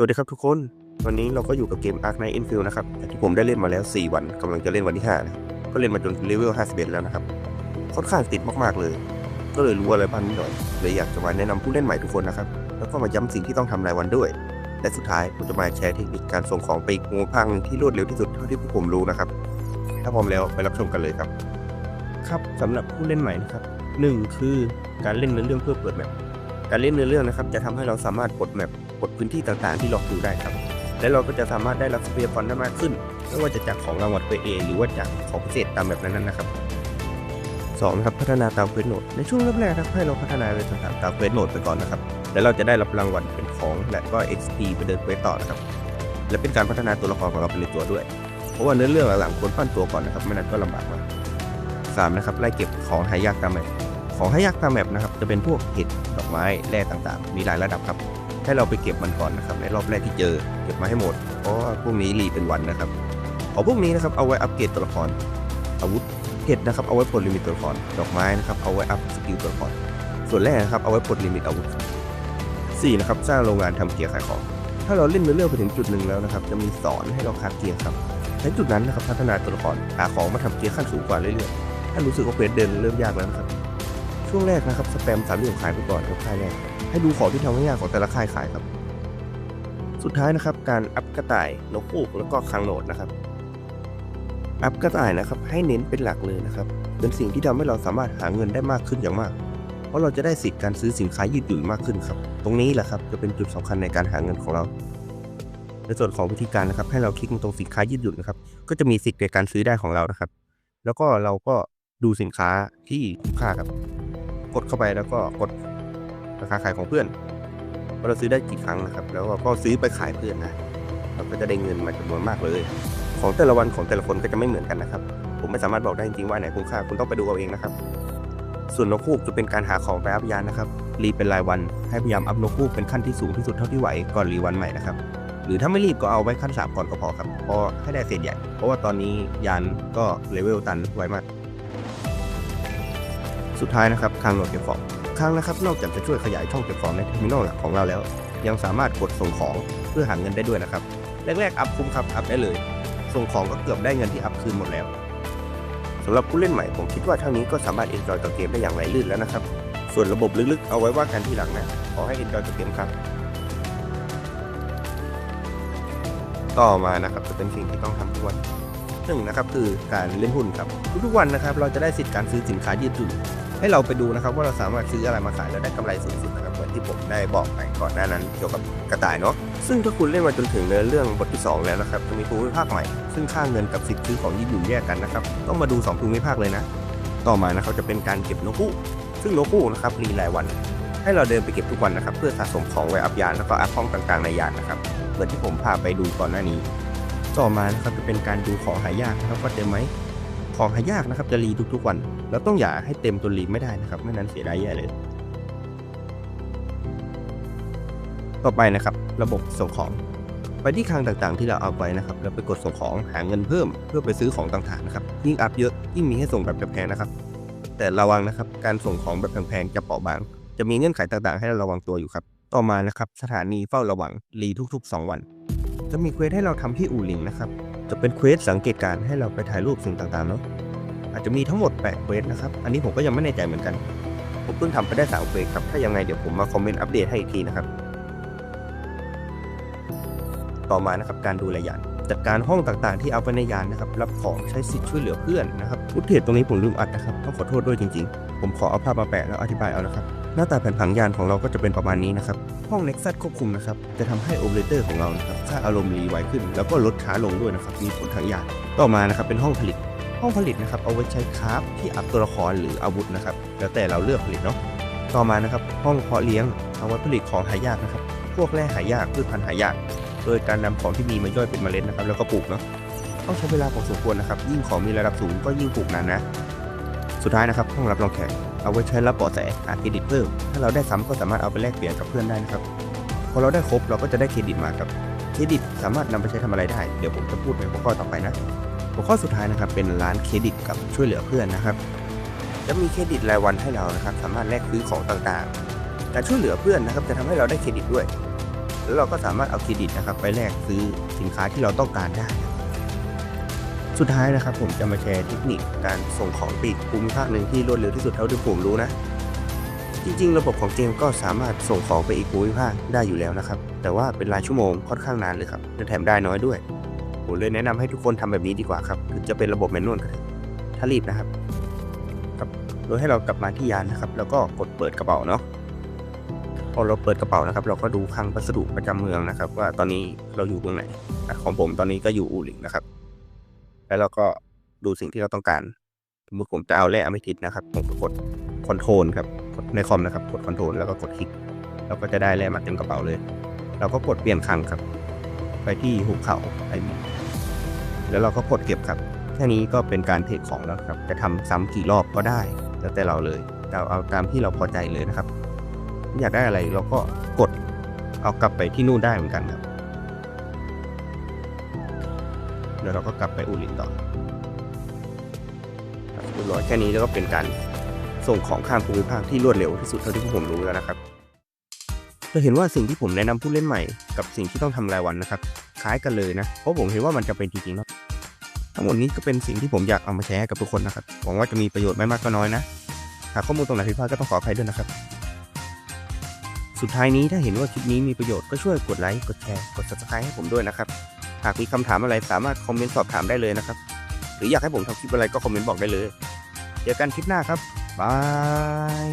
สวัสดีครับทุกคน วันนี้เราก็อยู่กับเกม Ark Knight Infield นะครับที่ผมได้เล่นมาแล้ว 4 วันกำลังจะเล่นวันที่5นะก็เล่นมาจนเลเวล 51 แล้วนะครับ ค่อนข้างติดมากๆเลย ก็เลยรู้อะไรบ้างนิดหน่อย เลยอยากจะมาแนะนำผู้เล่นใหม่ทุกคนนะครับ แล้วก็มาย้ำสิ่งที่ต้องทำรายวันด้วย และสุดท้ายผมจะมาแชร์เทคนิคการส่งของไปงูพังที่รวดเร็วที่สุดเท่าที่ผมรู้นะครับ ถ้าพร้อมแล้วไปรับชมกันเลยครับ ครับสำหรับผู้เล่นใหม่นะครับหนึ่งคือการเล่นเนื้อเรื่องเพื่อเปิดแมปการเล่นเนื้อเรื่องนะครับจะทำให้เราสามารถปลดแมป ปลดพื้นที่ต่างๆ ที่เราอยู่ได้ครับ และเราก็จะสามารถได้รับทรัพยากรได้มากขึ้น ไม่ว่าจะจากของรางวัลเเองหรือว่าจากของพิเศษตามแบบนั้นนะครับสองนะครับพัฒนาตามเควสโหนดในช่วงแรกๆนะครับให้เราพัฒนาในต่างตามเควสโหนดไปก่อนนะครับ แล้วเราจะได้รับรางวัลเป็นของและก็ XP ไปเดินเควสต่อนะครับ และเป็นการพัฒนาตัวละครของเราไปในตัวด้วย เพราะว่าเนื้อเรื่องหลังๆควรปั้นตัวก่อนนะครับไม่นั้นก็ลำบากมากสามนะครับไล่เก็บของหายากตามแมปของห้ยากตามแมปนะครับจะเป็นพวกเห็ดดอกไม้แร่ต่างๆ มีหลายระดับครับ ให้เราไปเก็บมันก่อนนะครับ ในรอบแรกที่เจอเก็บมาให้หมด เพราะว่าพวกนี้รีเป็นวันนะครับของพวกนี้นะครับเอาไว้อัปเกรดตัวละคร อาวุธเห็ดนะครับเอาไว้ปลดลิมิตตัวละครดอกไม้นะครับเอาไว้อัพสกิลตัวละครส่วนแรกนะครับเอาไว้ปลดลิมิตอาวุธสี่นะครับสร้างโรงงานทำเกียร์ขายของถ้าเราเล่นเรื่องไปถึงจุดหนึ่งแล้วนะครับจะมีสอนให้เราคราเกียร์ครับในจุดนั้นนะครับพัฒนาตัวละครหาของมาทำเกียร์ขั้นสูงกว่าเรื่อยๆถ้ารู้สึกว่าเควสเดินเริ่มยากแล้วนะครับช่วงแรกนะครับสแปมสามเหลี่ยมขายไปก่อนครับค่ายแรก ให้ดูของที่ทำให้ยากของแต่ละค่ายขายครับ สุดท้ายนะครับการอัพกระต่ายนกฮูกแล้วก็คังโหนดนะครับอัพกระต่ายนะครับให้เน้นเป็นหลักเลยนะครับเป็นสิ่งที่ทำให้เราสามารถหาเงินได้มากขึ้นอย่างมาก เพราะเราจะได้สิทธิ์การซื้อสินค้ายืดหยุ่นมากขึ้นครับ ตรงนี้แหละครับจะเป็นจุดสำคัญในการหาเงินของเรา ในส่วนของวิธีการนะครับ ให้เราคลิกตรงสินค้ายืดหยุ่นนะครับ ก็จะมีสิทธิ์ในการซื้อได้ของเรานะครับ แล้วก็เราก็ดูสินค้าที่คุ้มค่าครับ กดเข้าไปแล้วก็กด ราคาขายของเพื่อนว่าเราซื้อได้กี่ครั้งนะครับ แล้วก็ซื้อไปขายเพื่อนนะเราก็จะได้เงินมาจำนวนมากเลย ของแต่ละวันของแต่ละคนก็จะไม่เหมือนกันนะครับ ผมไม่สามารถบอกได้จริงๆว่าไหนคุ้มค่าคุณต้องไปดูเอาเองนะครับ ส่วนนกฮูกจะเป็นการหาของไปอัพยานนะครับรีเป็นรายวันให้พยายามอัพนกฮูกเป็นขั้นที่สูงที่สุดเท่าที่ไหวก่อนรีวันใหม่นะครับหรือถ้าไม่รีบก็เอาไว้ขั้นสามก่อนก็พอครับเพราะให้ได้เศษใหญ่เพราะว่าตอนนี้ยานก็เลเวลตันไวมาก สุดท้ายนะครับคลังโหลดเก็บของ คลังนะครับ นอกจากจะช่วยขยายช่องเก็บของในเทอร์มินอลหลักของเราแล้ว ยังสามารถกดส่งของเพื่อหาเงินได้ด้วยนะครับ แรกๆอัพคุ้มครับ อัพได้เลย ส่งของก็เกือบได้เงินที่อัพคืนหมดแล้วสำหรับผู้เล่นใหม่ผมคิดว่าเท่านี้ก็สามารถเอนจอยกับเกมได้อย่างไหลลื่นแล้วนะครับ ส่วนระบบลึกๆเอาไว้ว่ากันที่หลังนะขอให้เอนจอยกับเกมครับต่อมานะครับจะเป็นสิ่งที่ต้องทำทุกวันหนึ่งนะครับคือการเล่นหุ้นครับทุกๆวันนะครับ เราจะได้สิทธิ์การซื้อสินค้ายืดหยุ่น ให้เราไปดูนะครับว่าเราสามารถซื้ออะไรมาขายแล้วได้กำไรสูงสุดนะครับเหมือนที่ผมได้บอกไปก่อนหน้านั้นเกี่ยวกับกระต่ายเนาะซึ่งถ้าคุณเล่นมาจนถึงเนื้อเรื่องบทที่ 2 แล้วนะครับจะมีภูมิภาคใหม่ ซึ่งค่าเงินกับสิทธิ์ซื้อของยืดหยุ่นแยกกันนะครับต้องมาดู 2 ภูมิภาคเลยนะ ต่อมานะครับจะเป็นการเก็บโนกฮูกซึ่งโนกฮูกนะครับรีรายวัน ให้เราเดินไปเก็บทุกวันนะครับเพื่อสะสมของไว้อัพยานแล้วก็อัพห้องต่างๆในยานนะครับเหมือนที่ผมพาไปดูก่อนหน้านี้ ต่อมานะครับจะเป็นการดูของหายากนะครับว่าเต็มไหม ของหายากนะครับ จะรีทุกๆวัน แล้วต้องอย่าให้เต็มจนรีไม่ได้นะครับ ไม่นั้นเสียดายแย่เลย ต่อไปนะครับ ระบบส่งของ ไปที่คลังต่างๆ ที่เราเอาไปนะครับ แล้วไปกดส่งของหาเงินเพิ่ม เพื่อไปซื้อของต่างๆนะครับ ยิ่งอัพเยอะยิ่งมีให้ส่งแบบแพงๆนะครับ แต่ระวังนะครับ การส่งของแบบแพงๆจะเปราะบาง จะมีเงื่อนไขต่างๆ ให้เราระวังตัวอยู่ครับ ต่อมานะครับ สถานีเฝ้าระวังรีทุกๆ 2 วัน จะมีเควสให้เราทำที่อู่หลิงนะครับ จะเป็นเควสสังเกตการให้เราไปถ่ายรูปสิ่งต่างๆเนาะอาจจะมีทั้งหมด8เควสนะครับ อันนี้ผมก็ยังไม่แน่ใจเหมือนกัน ผมเพิ่งทำไปได้3เควสครับ ถ้ายังไงเดี๋ยวผมมาคอมเมนต์อัปเดตให้อีกทีนะครับ ต่อมานะครับการดูแลยานจัดการห้องต่างๆ ที่เอาไปในยานนะครับ รับของใช้สิทธิ์ช่วยเหลือเพื่อนนะครับฟุตเทจตรงนี้ผมลืมอัดนะครับต้องขอโทษด้วยจริง ๆ ผมขอเอาภาพมาแปะแล้วอธิบายเอานะครับ น้าตาแผ่นผังยานของเราก็จะเป็นประมาณนี้นะครับ ห้อง Nexus ควบคุมนะครับ จะทำให้โอเปอเรเตอร์ของเรานะครับค่าอารมณ์รีไวขึ้น แล้วก็ลดช้าลงด้วยนะครับ มีผลทางยาน ต่อมานะครับเป็นห้องผลิต ห้องผลิตนะครับเอาไว้ใช้คราฟที่อัพตัวละครหรืออาวุธนะครับ แล้วแต่เราเลือกผลิตเนาะ ต่อมานะครับห้องเพาะเลี้ยงเอาไว้ผลิตของหายากนะครับ พวกแร่หายากพืชพันธุ์หายาก โดยการนำของที่มีมาย่อยเป็นเมล็ดนะครับ แล้วก็ปลูกเนาะ ต้องใช้เวลาพอสมควรนะครับ ยิ่งของมีระดับสูงก็ยิ่งปลูกนานนะ สุดท้ายนะครับห้องรับรองแขก เอาไว้ใช้รับเบาะแสหาเครดิตเพิ่ม ถ้าเราได้ซ้ำก็สามารถเอาไปแลกเปลี่ยนกับเพื่อนได้นะครับ พอเราได้ครบเราก็จะได้เครดิตมาครับ เครดิตสามารถนำไปใช้ทำอะไรได้ เดี๋ยวผมจะพูดในหัวข้อต่อไปนะ หัวข้อสุดท้ายนะครับเป็นร้านเครดิตกับช่วยเหลือเพื่อนนะครับ จะมีเครดิตรายวันให้เรานะครับ สามารถแลกซื้อของต่างๆ การช่วยเหลือเพื่อนนะครับจะทำให้เราได้เครดิตด้วย แล้วเราก็สามารถเอาเครดิตนะครับไปแลกซื้อสินค้าที่เราต้องการได้ สุดท้ายนะครับผมจะมาแชร์เทคนิคการส่งของปอีกภูมิภาคหนึ่งที่รวดเร็วที่สุดเท่าที่ผมรู้นะ จริงๆ ระบบของเกมก็สามารถส่งของไปอีกภูมิภาคได้อยู่แล้วนะครับ แต่ว่าเป็นรายชั่วโมงค่อนข้างนานเลยครับและแถมได้น้อยด้วยผมเลยแนะนำให้ทุกคนทำแบบนี้ดีกว่าครับถึงจะเป็นระบบแมนนวลก็เถอะถ้ารีบนะครับครับโดยให้เรากลับมาที่ยานนะครับ แล้วก็กดเปิดกระเป๋าเนาะพอเราเปิดกระเป๋านะครับ เราก็ดูคลังพัสดุประจำเมืองนะครับ ว่าตอนนี้เราอยู่เมืองไหนของผมตอนนี้ก็อยู่อูหลิงนะครับ แล้วเราก็ดูสิ่งที่เราต้องการสมมติผมจะเอาแร่อเมทิสนะครับผมกดคอนโทรลครับกดในคอมนะครับกดคอนโทรลแล้วก็กดคลิกเราก็จะได้แร่มาเต็มกระเป๋าเลย เราก็กดเปลี่ยนคังครับ ไปที่หุบเขาไอมีแล้วเราก็กดเก็บครับแค่นี้ก็เป็นการเทรดของแล้วครับ จะทำซ้ำกี่รอบก็ได้ แล้วแต่เราเลยเราเอาตามที่เราพอใจเลยนะครับ อยากได้อะไรเราก็กดเอากลับไปที่นู่นได้เหมือนกันครับ เดี๋ยวเราก็กลับไปอูลินต่อครับเรียบร้อยแค่นี้แล้วก็เป็นการส่งของข้ามภูมิภาคที่รวดเร็วที่สุดเท่าที่พวกผมรู้แล้วนะครับจะเห็นว่าสิ่งที่ผมแนะนำผู้เล่นใหม่กับสิ่งที่ต้องทำรายวันนะครับ คล้ายกันเลยนะ เพราะผมเห็นว่ามันจะเป็นจริงๆเนาะทั้งหมดนี้ก็เป็นสิ่งที่ผมอยากเอามาแชร์ให้กับทุกคนนะครับหวังว่าจะมีประโยชน์ไม่มากก็น้อยนะหากข้อมูลตรงไหนผิดพลาดก็ต้องขออภัยด้วยนะครับ สุดท้ายนี้ถ้าเห็นว่าคลิปนี้มีประโยชน์ก็ช่วยกดไลค์กดแชร์กด subscribe ให้ผมด้วยนะครับ หากมีคำถามอะไรสามารถคอมเมนต์สอบถามได้เลยนะครับ หรืออยากให้ผมทำคลิปอะไรก็คอมเมนต์บอกได้เลย เจอกันคลิปหน้าครับบาย